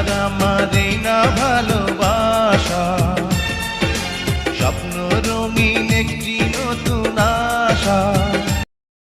আর মারি না ভালো।